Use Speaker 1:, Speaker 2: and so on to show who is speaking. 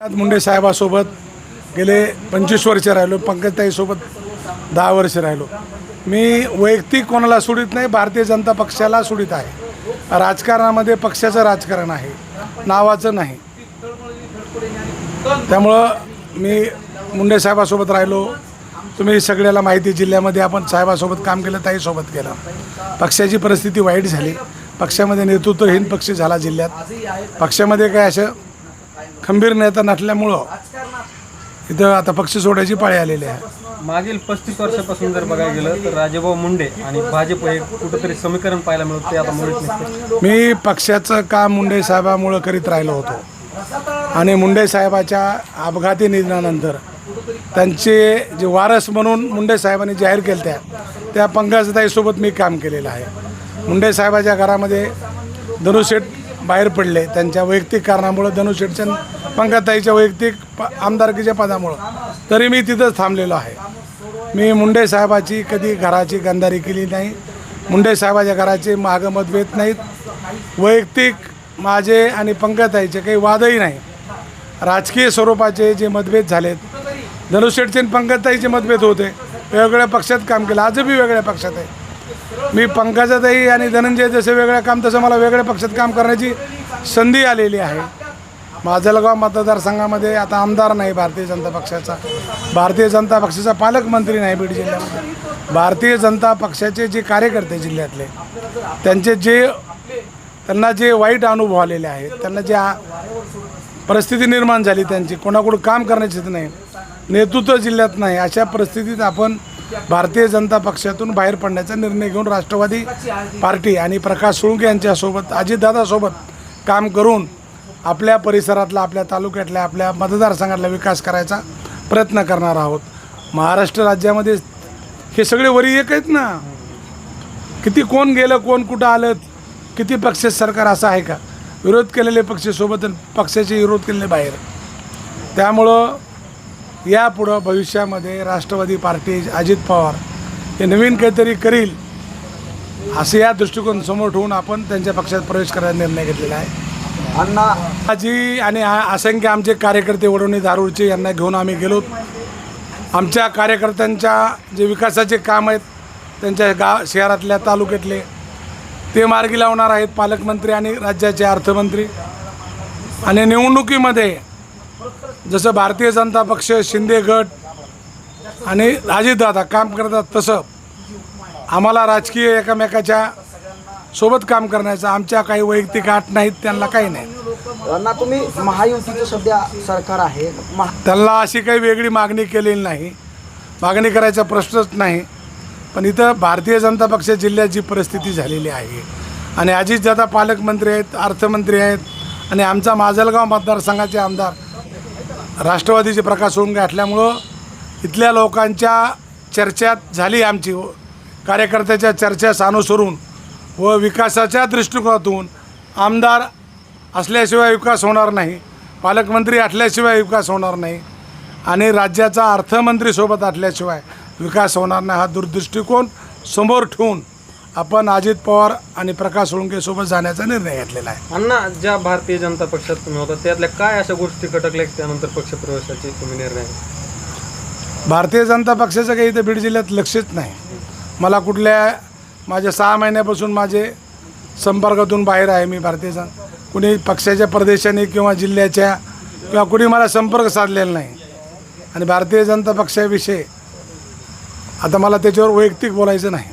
Speaker 1: मुंडे साहेबासोबत गेले पंचवीस वर्ष राहिलो पंकजताईसोबत दहा वर्ष राहिलो. मी वैयक्तिक कोणाला सोडित नाही भारतीय जनता पक्षाला सोडित आहे. राजकारणामध्ये पक्षाचं राजकारण आहे नावाचं नाही. त्यामुळं मी मुंडे साहेबासोबत राहिलो. तुम्ही सगळ्याला माहिती जिल्ह्यामध्ये आपण साहेबासोबत काम केलं ताईसोबत केलं. पक्षाची परिस्थिती वाईट झाली. पक्षामध्ये नेतृत्वहीन पक्ष झाला जिल्ह्यात. पक्षामध्ये काय असं खंबीर नेता नसल्यामुळं इथं आता पक्ष सोडायची पाळी आलेली आहे.
Speaker 2: मागील पस्तीस वर्षापासून जर बघायला गेलं तर राजेभाऊ मुंडे आणि भाजप हे कुठंतरी समीकरण पाहायला मिळत ते आता मुळीच नसते
Speaker 1: मी पक्षाचं काम मुंडे साहेबामुळं करीत राहिलो होतो? आणि मुंडे साहेबाच्या अपघाती निधनानंतर त्यांचे जे वारस म्हणून मुंडे साहेबांनी जाहीर केलं त्या त्या पंकजताईसोबत मी काम केलेलं आहे. मुंडे साहेबाच्या घरामध्ये धनुशेठ बाहेर पडले त्यांच्या वैयक्तिक कारणामुळं धनुशेठच्या पंकजताईच्या वैयक्तिक प आमदारकीच्या पदामुळं. तरी मी तिथंच थांबलेलो आहे. मी मुंडे साहेबाची कधी घराची गंधारी केली नाही. मुंडे साहेबाच्या घराचे मागं मतभेद नाहीत. वैयक्तिक माझे आणि पंकजताईचे काही वादही नाही. राजकीय स्वरूपाचे जे मतभेद झालेत धनुशेठचे आणि पंकजताईचे मतभेद होते वेगवेगळ्या पक्षात काम केलं. आजही वेगळ्या पक्षात आहे. मी पंकजाताई आणि धनंजय जसे वेगळं काम तसं मला वेगळ्या पक्षात काम करण्याची संधी आलेली आहे. माजलगाव मतदारसंघामध्ये आता आमदार नाही भारतीय जनता पक्षाचा. भारतीय जनता पक्षाचा पालकमंत्री नाही बीड जिल्ह्यामध्ये. भारतीय जनता पक्षाचे जे कार्यकर्ते जिल्ह्यातले त्यांचे जे त्यांना जे वाईट अनुभव आलेले आहेत त्यांना जे आ- परिस्थिती निर्माण झाली त्यांची कोणाकडून काम करण्याची नाही नेतृत्व जिल्ह्यात नाही अशा परिस्थितीत आपण भारतीय जनता पक्षातून बाहेर पडण्याचा निर्णय घेऊन राष्ट्रवादी पार्टी आणि प्रकाश सुळुंके यांच्यासोबत अजितदादासोबत काम करून आपल्या परिसरातला आपल्या तालुक्यातल्या आपल्या मतदारसंघातला विकास करायचा प्रयत्न करणार आहोत. महाराष्ट्र राज्यामध्ये हे सगळे वरी एक आहेत ना. किती कोण गेलं कोण कुठं आलं किती पक्ष सरकार असं आहे का? विरोध केलेले पक्षासोबत पक्षाचे विरोध केलेले बाहेर. त्यामुळं यापुढं भविष्यामध्ये राष्ट्रवादी पार्टी अजित पवार हे नवीन काहीतरी करील असं या दृष्टिकोन समोर ठेवून आपण त्यांच्या पक्षात प्रवेश करायचा निर्णय घेतलेला आहे.
Speaker 3: अण्णा.
Speaker 1: आजी आणि असंख्य आमचे कार्यकर्ते वडवणी दारूरचे यांना घेऊन आम्ही गेलो. आमच्या कार्यकर्त्यांच्या जे विकासाचे काम आहेत त्यांच्या गाव शहरातल्या तालुक्यातले ते मार्गी लावणार आहेत पालकमंत्री आणि राज्याचे अर्थमंत्री. आणि निवडणुकीमध्ये जसं भारतीय जनता पक्ष शिंदे गट आणि अजितदादा काम करतात तसं आम्हाला राजकीय एकमेकाच्या सोबत काम करण्याचं आमच्या काही वैयक्तिक आट नाहीत त्यांना काही नाही.
Speaker 3: तुम्ही महायुतीचं सध्या सरकार आहे. महा
Speaker 1: त्यांना अशी काही वेगळी मागणी केलेली नाही. मागणी करायचा प्रश्नच नाही. पण इथं भारतीय जनता पक्ष जिल्ह्यात जी परिस्थिती झालेली आहे आणि अजितदादा पालकमंत्री आहेत अर्थमंत्री आहेत आणि आमचा माजलगाव मतदारसंघाचे आमदार राष्ट्रवादीचे प्रकाश सोंगे असल्यामुळं इथल्या लोकांच्या चर्चेत झाली आमची कार्यकर्त्याच्या चर्चेस अनुसरून व विकासाच्या दृष्टिकोनातून आमदार असल्याशिवाय विकास होणार नाही पालकमंत्री असल्याशिवाय विकास होणार नाही आणि राज्याचा अर्थमंत्री सोबत असल्याशिवाय विकास होणार नाही हा दूरदृष्टिकोन समोर ठेवून आपण अजित पवार आणि प्रकाश सोळंकेसोबत जाण्याचा निर्णय घेतलेला आहे
Speaker 2: अण्णा ज्या भारतीय जनता पक्षात तुम्ही होता त्यातल्या काय अशा गोष्टी खटकल्या त्यानंतर पक्षप्रवेशाची तुम्ही निर्णय?
Speaker 1: भारतीय जनता पक्षाचं काही इथं बीड जिल्ह्यात लक्षच नाही मला कुठल्या माझ्या सहा महिन्यापासून माझे संपर्कातून बाहेर आहे मी भारतीय कुणी पक्षाच्या प्रदेशाने किंवा जिल्ह्याच्या किंवा कुणी मला संपर्क साधलेला नाही. आणि भारतीय जनता पक्षाविषयी आता मला त्याच्यावर वैयक्तिक बोलायचं नाही.